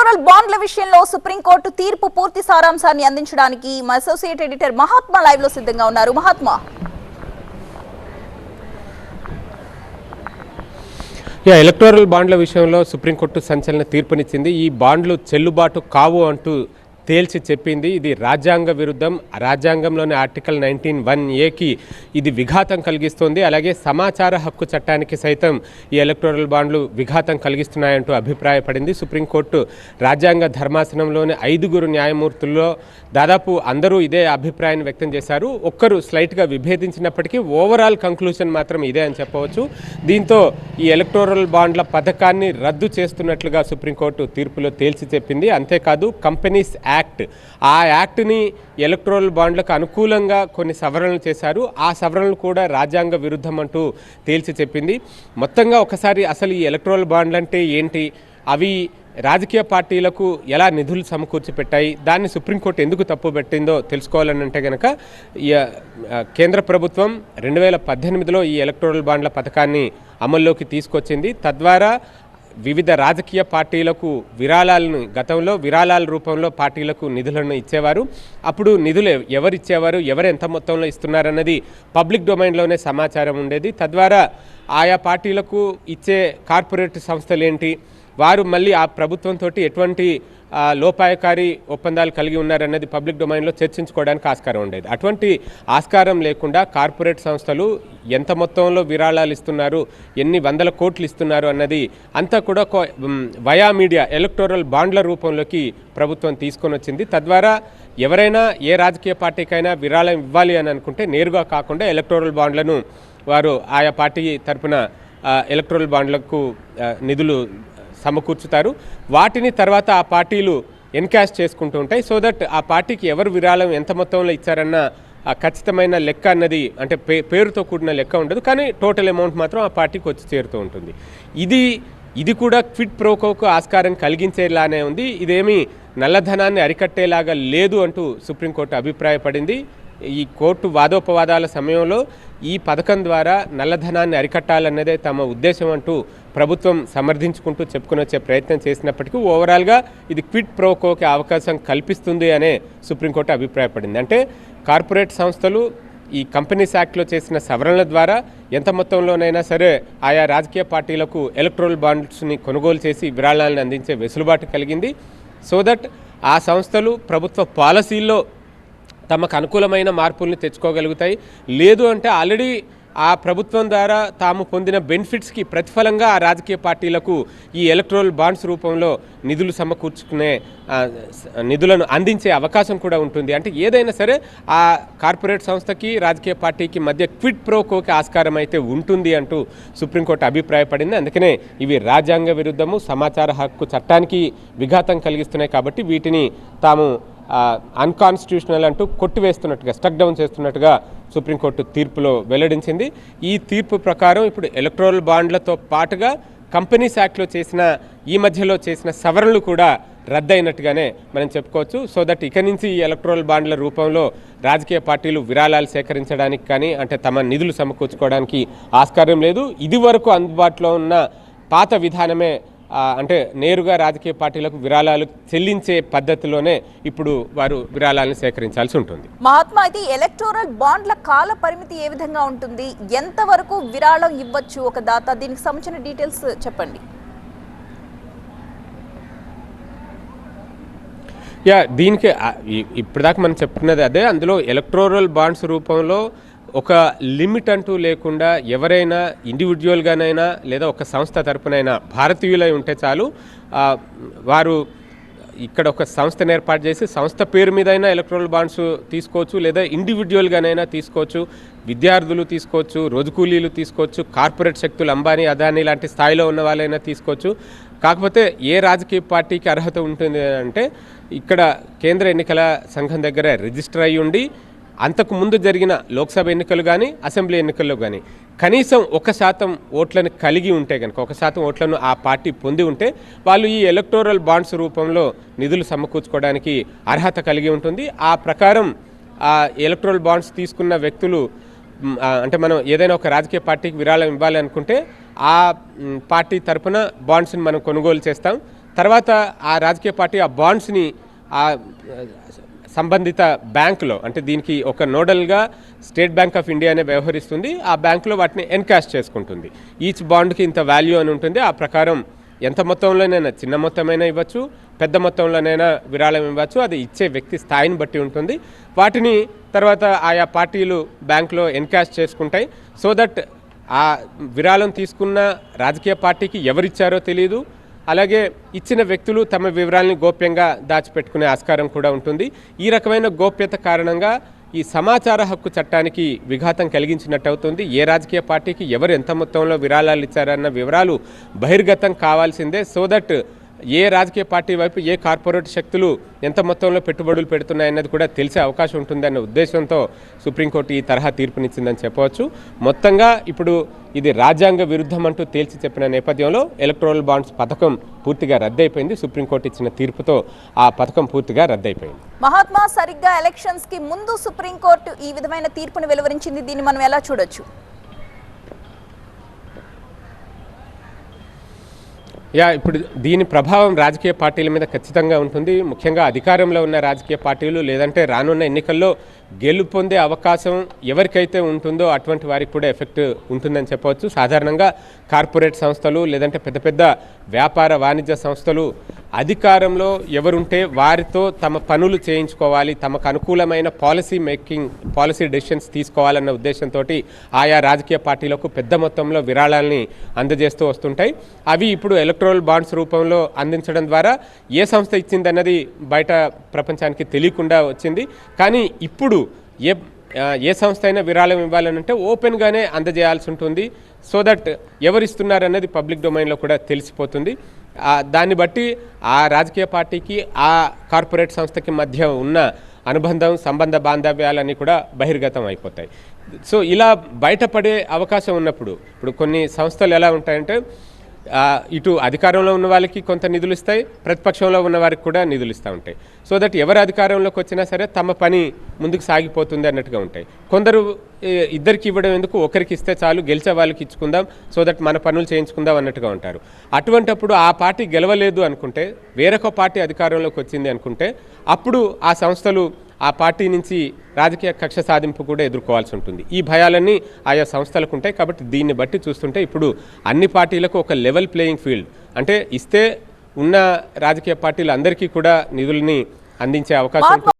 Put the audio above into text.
Electoral బాండ్ల విషయంలో supreme court తీర్పు పూర్తి సారాంశాన్ని అందించడానికి మా అసోసియేట్ ఎడిటర్ మహాత్మా లైవ్లో సిద్ధంగా ఉన్నారు. మహాత్మా. యా ఎలక్టోరల్ బాండ్ల విషయంలో సుప్రీంకోర్టు సంచలన తీర్పునిచ్చింది. ఈ బాండ్లు చెల్లుబాటు కావు అంటూ తేల్చి చెప్పింది ఇది రాజ్యాంగ విరుద్ధం. రాజ్యాంగంలోని ఆర్టికల్ నైన్టీన్ వన్ ఏకి ఇది విఘాతం కలిగిస్తోంది. అలాగే సమాచార హక్కు చట్టానికి సైతం ఈ ఎలక్టోరల్ బాండ్లు విఘాతం కలిగిస్తున్నాయంటూ అభిప్రాయపడింది. సుప్రీంకోర్టు రాజ్యాంగ ధర్మాసనంలోని ఐదుగురు న్యాయమూర్తుల్లో దాదాపు అందరూ ఇదే అభిప్రాయాన్ని వ్యక్తం చేశారు. ఒక్కరు స్లైట్గా విభేదించినప్పటికీ ఓవరాల్ కంక్లూషన్ మాత్రం ఇదే అని చెప్పవచ్చు. దీంతో ఈ ఎలక్టోరల్ బాండ్ల పథకాన్ని రద్దు చేస్తున్నట్లుగా సుప్రీంకోర్టు తీర్పులో తేల్చి చెప్పింది. అంతేకాదు కంపెనీస్ యాక్ట్ యాక్ట్. ఆ యాక్ట్ని ఎలక్ట్రోల్ బాండ్లకు అనుకూలంగా కొన్ని సవరణలు చేశారు. ఆ సవరణలు కూడా రాజ్యాంగ విరుద్ధం అంటూ తేల్చి చెప్పింది. మొత్తంగా ఒకసారి అసలు ఈ ఎలక్ట్రోల్ బాండ్లు అంటే ఏంటి? అవి రాజకీయ పార్టీలకు ఎలా నిధులు సమకూర్చి పెట్టాయి? దాన్ని సుప్రీంకోర్టు ఎందుకు తప్పు పెట్టిందో తెలుసుకోవాలని అంటే కనుక కేంద్ర ప్రభుత్వం రెండు వేల పద్దెనిమిదిలో ఈ ఎలక్టోరల్ బాండ్ల పథకాన్ని అమల్లోకి తీసుకొచ్చింది. తద్వారా వివిధ రాజకీయ పార్టీలకు విరాళాలను గతంలో విరాళాల రూపంలో పార్టీలకు నిధులను ఇచ్చేవారు. అప్పుడు నిధులు ఎవరు ఇచ్చేవారు ఎవరు ఎంత మొత్తంలో ఇస్తున్నారన్నది పబ్లిక్ డొమైన్లోనే సమాచారం ఉండేది. తద్వారా ఆయా పార్టీలకు ఇచ్చే కార్పొరేట్ సంస్థలు ఏంటి వారు మళ్ళీ ఆ ప్రభుత్వంతో ఎటువంటి లోపాయకారి ఒప్పందాలు కలిగి ఉన్నారన్నది పబ్లిక్ డొమైన్లో చర్చించుకోవడానికి ఆస్కారం ఉండేది. అటువంటి ఆస్కారం లేకుండా కార్పొరేట్ సంస్థలు ఎంత మొత్తంలో విరాళాలు ఇస్తున్నారు ఎన్ని వందల కోట్లు ఇస్తున్నారు అన్నది అంతా కూడా ఒక, వయా మీడియా ఎలక్టోరల్ బాండ్ల రూపంలోకి ప్రభుత్వం తీసుకొని వచ్చింది. తద్వారా ఎవరైనా ఏ రాజకీయ పార్టీకైనా విరాళం ఇవ్వాలి అని అనుకుంటే నేరుగా కాకుండా ఎలక్టోరల్ బాండ్లను వారు ఆయా పార్టీ తరపున ఎలక్ట్రల్ బాండ్లకు నిధులు సమకూర్చుతారు. వాటిని తర్వాత ఆ పార్టీలు ఎన్కాష్ చేసుకుంటూ ఉంటాయి. సో దట్ ఆ పార్టీకి ఎవరు విరాళం ఎంత మొత్తంలో ఇచ్చారన్న ఆ ఖచ్చితమైన లెక్క అన్నది అంటే పే పేరుతో కూడిన లెక్క ఉండదు. కానీ టోటల్ అమౌంట్ మాత్రం ఆ పార్టీకి వచ్చి చేరుతూ ఉంటుంది. ఇది ఇది కూడా క్విట్ ప్రోకోకు ఆస్కారం కలిగించేలానే ఉంది. ఇదేమి నల్లధనాన్ని అరికట్టేలాగా లేదు అంటూ సుప్రీంకోర్టు అభిప్రాయపడింది. ఈ కోర్టు వాదోపవాదాల సమయంలో ఈ పథకం ద్వారా నల్లధనాన్ని అరికట్టాలన్నదే తమ ఉద్దేశం అంటూ ప్రభుత్వం సమర్థించుకుంటూ చెప్పుకుని వచ్చే ప్రయత్నం చేసినప్పటికీ ఓవరాల్గా ఇది క్విట్ ప్రోకోకి అవకాశం కల్పిస్తుంది అనే సుప్రీంకోర్టు అభిప్రాయపడింది. అంటే కార్పొరేట్ సంస్థలు ఈ కంపెనీస్ యాక్ట్లో చేసిన సవరణల ద్వారా ఎంత మొత్తంలోనైనా సరే ఆయా రాజకీయ పార్టీలకు ఎలక్ట్రోల్ బాండ్స్ని కొనుగోలు చేసి విరాళాలను అందించే వెసులుబాటు కలిగింది. సో దట్ ఆ సంస్థలు ప్రభుత్వ పాలసీల్లో తమకు అనుకూలమైన మార్పుల్ని తెచ్చుకోగలుగుతాయి. లేదు అంటే ఆల్రెడీ ఆ ప్రభుత్వం ద్వారా తాము పొందిన బెనిఫిట్స్కి ప్రతిఫలంగా ఆ రాజకీయ పార్టీలకు ఈ ఎలక్ట్రల్ బాండ్స్ రూపంలో నిధులు సమకూర్చుకునే నిధులను అందించే అవకాశం కూడా ఉంటుంది. అంటే ఏదైనా సరే ఆ కార్పొరేట్ సంస్థకి రాజకీయ పార్టీకి మధ్య క్విట్ ప్రోకోకి ఆస్కారం అయితే ఉంటుంది అంటూ సుప్రీంకోర్టు అభిప్రాయపడింది. అందుకనే ఇవి రాజ్యాంగ విరుద్ధము సమాచార హక్కు చట్టానికి విఘాతం కలిగిస్తున్నాయి కాబట్టి వీటిని తాము అన్కాన్స్టిట్యూషనల్ అంటూ కొట్టివేస్తున్నట్టుగా స్టక్ డౌన్ చేస్తున్నట్టుగా సుప్రీంకోర్టు తీర్పులో వెల్లడించింది. ఈ తీర్పు ప్రకారం ఇప్పుడు ఎలక్ట్రల్ బాండ్లతో పాటుగా కంపెనీస్ యాక్ట్లో చేసిన ఈ మధ్యలో చేసిన సవరణలు కూడా రద్దయినట్టుగానే మనం చెప్పుకోవచ్చు. సో దట్ ఇక నుంచి ఈ ఎలక్ట్రల్ బాండ్ల రూపంలో రాజకీయ పార్టీలు విరాళాలు సేకరించడానికి కానీ అంటే తమ నిధులు సమకూర్చుకోవడానికి ఆస్కారం లేదు. ఇది వరకు అందుబాటులో ఉన్న పాత విధానమే అంటే నేరుగా రాజకీయ పార్టీలకు విరాళాలు చెల్లించే పద్ధతిలోనే ఇప్పుడు వారు విరాళాలను సేకరించాల్సి ఉంటుంది. మహాత్మా అయితే ఎలక్టోరల్ బాండ్ల కాల పరిమితి ఏ విధంగా ఉంటుంది? ఎంత వరకు విరాళం ఇవ్వచ్చు ఒక దాత? దీనికి సంబంధించిన డీటెయిల్స్ చెప్పండి. యా దీనికి ఇప్పటిదాకా మనం చెప్పుకున్నది అదే. అందులో ఎలక్ట్రోరల్ బాండ్స్ రూపంలో ఒక లిమిట్ అంటూ లేకుండా ఎవరైనా ఇండివిజువల్గానైనా లేదా ఒక సంస్థ తరపునైనా భారతీయులై ఉంటే చాలు వారు ఇక్కడ ఒక సంస్థను ఏర్పాటు చేసి సంస్థ పేరు మీద అయినా ఎలక్ట్రల్ బాండ్స్ తీసుకోవచ్చు లేదా ఇండివిజువల్గానైనా తీసుకోవచ్చు విద్యార్థులు తీసుకోవచ్చు రోజు కూలీలు తీసుకోవచ్చు కార్పొరేట్ శక్తులు అంబానీ అదానీ లాంటి స్థాయిలో ఉన్న వాళ్ళైనా తీసుకోవచ్చు. కాకపోతే ఏ రాజకీయ పార్టీకి అర్హత ఉంటుంది అంటే ఇక్కడ కేంద్ర ఎన్నికల సంఘం దగ్గర రిజిస్టర్ అయ్యి ఉండి అంతకు ముందు జరిగిన లోక్సభ ఎన్నికలు కానీ అసెంబ్లీ ఎన్నికల్లో కానీ కనీసం ఒక శాతం ఓట్లను కలిగి ఉంటే కనుక ఒక శాతం ఓట్లను ఆ పార్టీ పొంది ఉంటే వాళ్ళు ఈ ఎలక్టోరల్ బాండ్స్ రూపంలో నిధులు సమకూర్చుకోవడానికి అర్హత కలిగి ఉంటుంది. ఆ ప్రకారం ఆ ఎలక్ట్రల్ బాండ్స్ తీసుకున్న వ్యక్తులు అంటే మనం ఏదైనా ఒక రాజకీయ పార్టీకి విరాళం ఇవ్వాలి అనుకుంటే ఆ పార్టీ తరపున బాండ్స్ని మనం కొనుగోలు చేస్తాం. తర్వాత ఆ రాజకీయ పార్టీ ఆ బాండ్స్ని ఆ సంబంధిత బ్యాంకులో అంటే దీనికి ఒక నోడల్గా స్టేట్ బ్యాంక్ ఆఫ్ ఇండియానే వ్యవహరిస్తుంది. ఆ బ్యాంకులో వాటిని ఎన్కాష్ చేసుకుంటుంది. ఈచ్ బాండ్కి ఇంత వాల్యూ అని ఉంటుంది. ఆ ప్రకారం ఎంత మొత్తంలోనైనా చిన్న మొత్తమైనా ఇవ్వచ్చు పెద్ద మొత్తంలోనైనా విరాళం ఇవ్వచ్చు. అది ఇచ్చే వ్యక్తి స్థాయిని బట్టి ఉంటుంది. వాటిని తర్వాత ఆయా పార్టీలు బ్యాంకులో ఎన్కాష్ చేసుకుంటాయి. సో దట్ ఆ విరాళం తీసుకున్న రాజకీయ పార్టీకి ఎవరిచ్చారో తెలియదు అలాగే ఇచ్చిన వ్యక్తులు తమ వివరాలని గోప్యంగా దాచిపెట్టుకునే ఆస్కారం కూడా ఉంటుంది. ఈ రకమైన గోప్యత కారణంగా ఈ సమాచార హక్కు చట్టానికి విఘాతం కలిగించినట్టు అవుతుంది ఏ రాజకీయ పార్టీకి ఎవరు ఎంత మొత్తంలో విరాళాలు ఇచ్చారన్న వివరాలు బహిర్గతం కావాల్సిందే. సో దట్ ఏ రాజకీయ పార్టీ వైపు ఏ కార్పొరేట్ శక్తులు ఎంత మొత్తంలో పెట్టుబడులు పెడుతున్నాయన్నది కూడా తెలిసే అవకాశం ఉంటుందన్న ఉద్దేశంతో సుప్రీంకోర్టు ఈ తరహా తీర్పునిచ్చిందని చెప్పవచ్చు. మొత్తంగా ఇప్పుడు ఇది రాజ్యాంగ విరుద్ధం అంటూ తేల్చి చెప్పిన నేపథ్యంలో ఎలక్ట్రల్ బాండ్స్ పథకం పూర్తిగా రద్దయిపోయింది. సుప్రీంకోర్టు ఇచ్చిన తీర్పుతో ఆ పథకం పూర్తిగా రద్దయిపోయింది. మహాత్మా సరిగ్గా ఎలక్షన్స్కి ముందు సుప్రీంకోర్టు ఈ విధమైన తీర్పును వెలువరించింది. దీన్ని మనం ఎలా చూడొచ్చు? యా ఇప్పుడు దీని ప్రభావం రాజకీయ పార్టీల మీద ఖచ్చితంగా ఉంటుంది. ముఖ్యంగా అధికారంలో ఉన్న రాజకీయ పార్టీలు లేదంటే రానున్న ఎన్నికల్లో గెలుపొందే అవకాశం ఎవరికైతే ఉంటుందో అటువంటి వారికి కూడా ఎఫెక్ట్ ఉంటుందని చెప్పవచ్చు. సాధారణంగా కార్పొరేట్ సంస్థలు లేదంటే పెద్ద పెద్ద వ్యాపార వాణిజ్య సంస్థలు అధికారంలో ఎవరుంటే వారితో తమ పనులు చేయించుకోవాలి తమకు అనుకూలమైన పాలసీ మేకింగ్ పాలసీ డెసిషన్స్ తీసుకోవాలన్న ఉద్దేశంతో ఆయా రాజకీయ పార్టీలకు పెద్ద మొత్తంలో విరాళాలని అందజేస్తూ వస్తుంటాయి. అవి ఇప్పుడు ఎలక్ట్రల్ బాండ్స్ రూపంలో అందించడం ద్వారా ఏ సంస్థ ఇచ్చిందన్నది బయట ప్రపంచానికి తెలియకుండా వచ్చింది. కానీ ఇప్పుడు ఏ ఏ సంస్థ అయినా విరాళం ఇవ్వాలనంటే ఓపెన్గానే అందజేయాల్సి ఉంటుంది. సో దట్ ఎవరు ఇస్తున్నారన్నది పబ్లిక్ డొమైన్లో కూడా తెలిసిపోతుంది. దాన్ని బట్టి ఆ రాజకీయ పార్టీకి ఆ కార్పొరేట్ సంస్థకి మధ్య ఉన్న అనుబంధం సంబంధ బాంధవ్యాలన్నీ కూడా బహిర్గతం అయిపోతాయి. సో ఇలా బయటపడే అవకాశం ఉన్నప్పుడు ఇప్పుడు కొన్ని సంస్థలు ఎలా ఉంటాయంటే ఇటు అధికారంలో ఉన్న వాళ్ళకి కొంత నిధులు ఇస్తాయి ప్రతిపక్షంలో ఉన్న వారికి కూడా నిధులు ఇస్తూ ఉంటాయి. సో దట్ ఎవరు అధికారంలోకి వచ్చినా సరే తమ పని ముందుకు సాగిపోతుంది అన్నట్టుగా ఉంటాయి. కొందరు ఇద్దరికి ఇవ్వడం ఎందుకు? ఒకరికి ఇస్తే చాలు గెలిచే వాళ్ళకి ఇచ్చుకుందాం సో దట్ మన పనులు చేయించుకుందాం అన్నట్టుగా ఉంటారు. అటువంటప్పుడు ఆ పార్టీ గెలవలేదు అనుకుంటే వేరొక పార్టీ అధికారంలోకి వచ్చింది అనుకుంటే అప్పుడు ఆ సంస్థలు ఆ పార్టీ నుంచి రాజకీయ కక్ష సాధింపు కూడా ఎదుర్కోవాల్సి ఉంటుంది. ఈ భయాలన్నీ ఆయా సంస్థలకు ఉంటాయి కాబట్టి దీన్ని బట్టి చూస్తుంటే ఇప్పుడు అన్ని పార్టీలకు ఒక లెవెల్ ప్లేయింగ్ ఫీల్డ్ అంటే ఇస్తే ఉన్న రాజకీయ పార్టీలు అందరికీ కూడా నిధుల్ని అందించే అవకాశం ఉంటుంది.